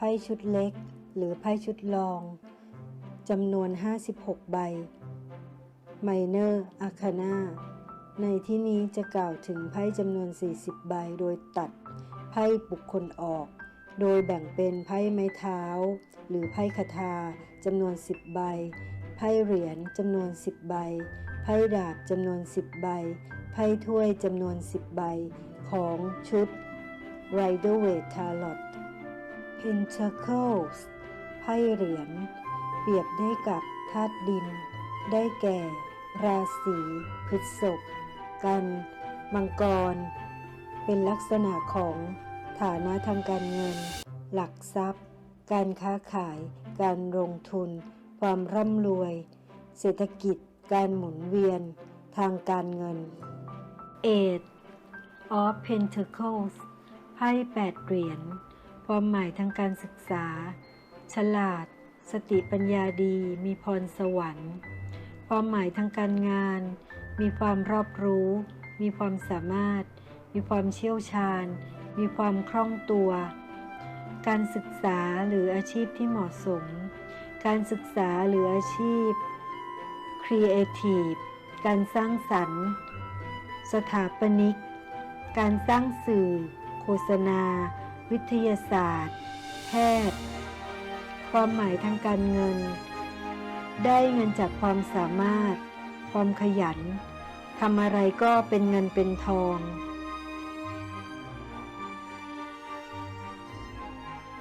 ไพ่ชุดเล็ก หรือไพ่ชุดรองจำนวน 56 ใบ Minor Arcana ในที่นี้จะกล่าวถึงไพ่จำนวน 40 ใบโดยตัดไพ่บุคคลออก โดยแบ่งเป็นไพ่ไม้เท้า หรือไพ่คาถาจำนวน 10 ใบ ไพ่เหรียญจำนวน 10 ใบ ไพ่ดาบจำนวน 10 ใบ ไพ่ถ้วยจำนวน 10 ใบ ของชุด Rider w a i t Tarot Pentacles ไพ่เหรียญ เปรียบได้กับธาตุดิน ได้แก่ ราศีพฤษภกัน มังกร เป็นลักษณะของฐานะทางการเงิน หลักทรัพย์ การค้าขาย การลงทุน ความร่ำรวย เศรษฐกิจ การหมุนเวียน ทางการเงิน Eight of Pentacles ไพ่แปดเหรียญ ความหมายทางการศึกษา ฉลาด สติปัญญาดี มีพรสวรรค์ ความหมายทางการงาน มีความรอบรู้ มีความสามารถ มีความเชี่ยวชาญ มีความคล่องตัว การศึกษาหรืออาชีพที่เหมาะสม การศึกษาหรืออาชีพ Creative การสร้างสรรค์ สถาปนิก การสร้างสื่อ โฆษณา วิทยาศาสตร์ แพทย์ ความหมายทางการเงิน ได้เงินจากความสามารถ ความขยันทำอะไรก็เป็นเงินเป็นทอง